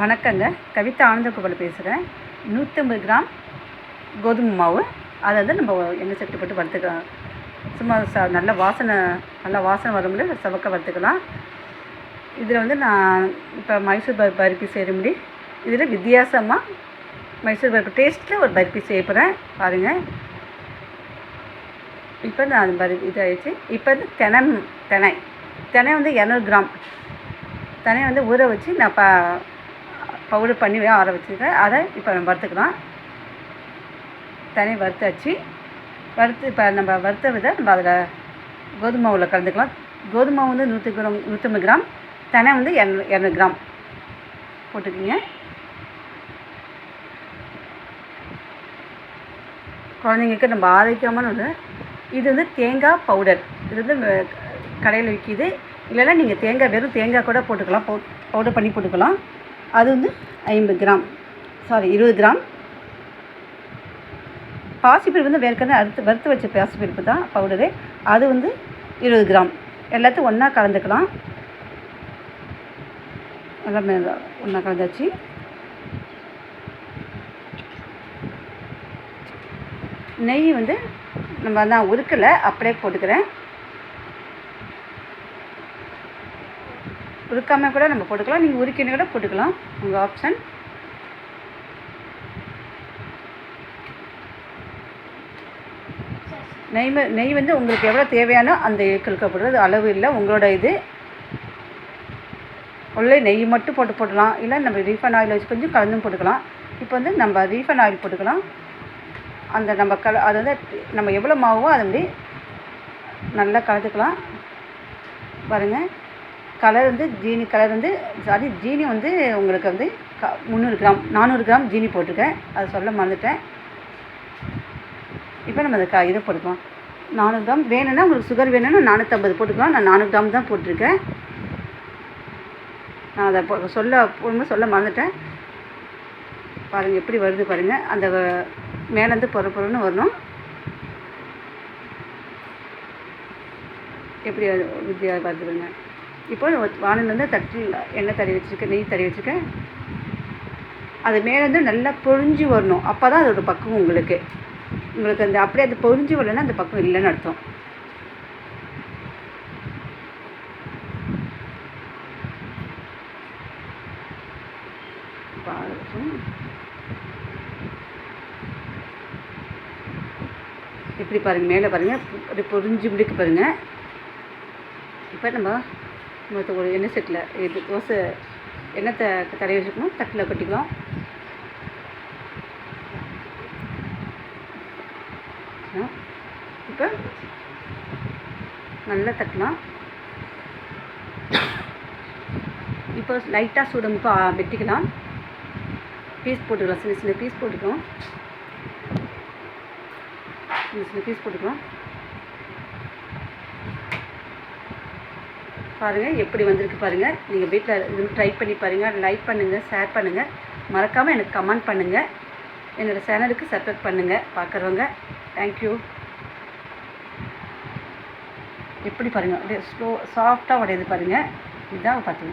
வணக்கங்க. கவிதா ஆனந்தகோபால் பேசுகிறேன் நூற்றம்பது கிராம் கோதுமை மாவு. அதை வந்து நம்ம எண்ணெய் சட்டி போட்டு வறுத்துக்கலாம். சும்மா ச நல்ல வாசனை நல்லா வாசனை வரும்போது சவக்க வறுத்துக்கலாம். இதில் வந்து நான் இப்போ மைசூர் பருப்பு பருப்பி செய்கிறபடி இதில் வித்தியாசமாக மைசூர் பருப்பு டேஸ்ட்டில் ஒரு பருப்பி செய்ய போகிறேன் பாருங்கள் இப்போ நான் அது பரு இதாகிடுச்சு இப்போ வந்து தினம் தினை. தினை வந்து இரநூறு கிராம். தனியாக வந்து ஊற வச்சு நான் ப பவுடர் பண்ணி ஆற வச்சுருக்கேன் அதை இப்போ நம்ம வறுத்துக்கலாம். தனி வறுத்தாச்சு வறுத்து இப்போ நம்ம வறுத்த வித நம்ம அதில் கோதுமை மாவில் கலந்துக்கலாம். கோதுமை மாவு வந்து நூற்றி கிராம் நூற்றம்பது கிராம். தினை வந்து இரநூ இரநூறு கிராம். போட்டுக்கிங்க. குழந்தைங்களுக்கு நம்ம ஆரோக்கியமான ஒன்று இது வந்து தேங்காய் பவுடர் இது வந்து கடையில் விற்கிது இல்லைன்னா நீங்கள் தேங்காய் வெறும் தேங்காய் கூட போட்டுக்கலாம். பவு பவுடர் பண்ணி போட்டுக்கலாம். அது வந்து ஐம்பது கிராம். சாரி இருபது கிராம். பாசிப்பருப்பு வந்து வேர்க்கனவே அறுத்து வறுத்து வச்ச பாசிப்பருப்பு தான் பவுடரு அது வந்து இருபது கிராம். எல்லாத்தையும் ஒன்றா கலந்துக்கலாம். எல்லாமே ஒன்றா கலந்தாச்சு. நெய் வந்து நம்ம நான் உருக்கலை அப்படியே போட்டுக்கிறேன். உருக்காமல் கூட நம்ம போட்டுக்கலாம். நீங்கள் உருக்கினு கூட போட்டுக்கலாம். உங்கள் ஆப்ஷன் நெய் நெய் வந்து உங்களுக்கு எவ்வளோ தேவையானோ அந்த இழுக்கப்படுறது அளவு இல்லை. உங்களோட இது. உள்ளே நெய் மட்டும் போட்டு போடலாம் இல்லை நம்ம ரீஃபைன் ஆயில் வச்சு கொஞ்சம் கலந்தும் போட்டுக்கலாம். இப்போ வந்து நம்ம ரீஃபைன் ஆயில் போட்டுக்கலாம். அந்த நம்ம கல அது வந்து நம்ம எவ்வளோ மாவோ அதை மாதிரி நல்லா கலந்துக்கலாம். பாருங்கள் கலர் வந்து ஜீனி கலர் வந்து சாரி ஜீனி வந்து உங்களுக்கு வந்து க முந்நூறு கிராம் நானூறு கிராம் ஜீனி போட்டிருக்கேன். அதை சொல்ல மறந்துட்டேன். இப்போ நம்ம அந்த க இதை போட்டுக்கலாம். நானூறு கிராம் வேணும்னா உங்களுக்கு சுகர் வேணும்னா நானூற்றம்பது போட்டுக்கலாம். நான் நானூறு கிராம் தான் போட்டிருக்கேன். நான் அதை போ சொல்ல போகும்போது சொல்ல மறந்துட்டேன். பாருங்கள் எப்படி வருது பாருங்கள் அந்த மேலேருந்து பொற பொறன்னு வரணும். எப்படி அது வித்தியா இப்போ வானல் வந்து தட்டில் எண்ணெய் தடவி வச்சுருக்கேன் நெய் தடவி வச்சுருக்கேன். அது மேலேருந்து நல்லா பொழிஞ்சு வரணும். அப்போ தான் அதோட பக்குவம் உங்களுக்கு. உங்களுக்கு அந்த அப்படியே அது பொழிஞ்சு வரலன்னா அந்த பக்குவம் இல்லைன்னு அர்த்தம். எப்படி பாருங்கள் மேலே பாருங்கள் அப்படி பொறிஞ்சு முடிக்க பாருங்கள் இப்போ நம்ம மற்ற ஒரு எண்ணெய் செட்டில் இது தோசை எண்ணெத்தை தடவி வச்சுக்கணும் தட்டில் கொட்டிக்கலாம் ஆ. இப்போ நல்லா தட்டலாம். இப்போ லைட்டாக சூடும் இப்போ வெட்டிக்கலாம். பீஸ் போட்டுக்கலாம். சின்ன சின்ன பீஸ் போட்டுக்கலாம். சின்ன சின்ன பீஸ் போட்டுக்கலாம். பாருங்கள் எப்படி வந்திருக்கு பாருங்கள் நீங்கள் வீட்டில் இது ட்ரை பண்ணி பாருங்கள் லைக் பண்ணுங்கள் ஷேர் பண்ணுங்கள் மறக்காமல் எனக்கு கமெண்ட் பண்ணுங்கள் என்னோடய சேனலுக்கு சப்ஸ்கிரைப் பண்ணுங்கள் பார்க்குறவங்க தேங்க்யூ எப்படி பாருங்கள் அப்படியே ஸ்லோ சாஃப்டாக உடையுது பாருங்கள் இதுதான் பார்த்துங்க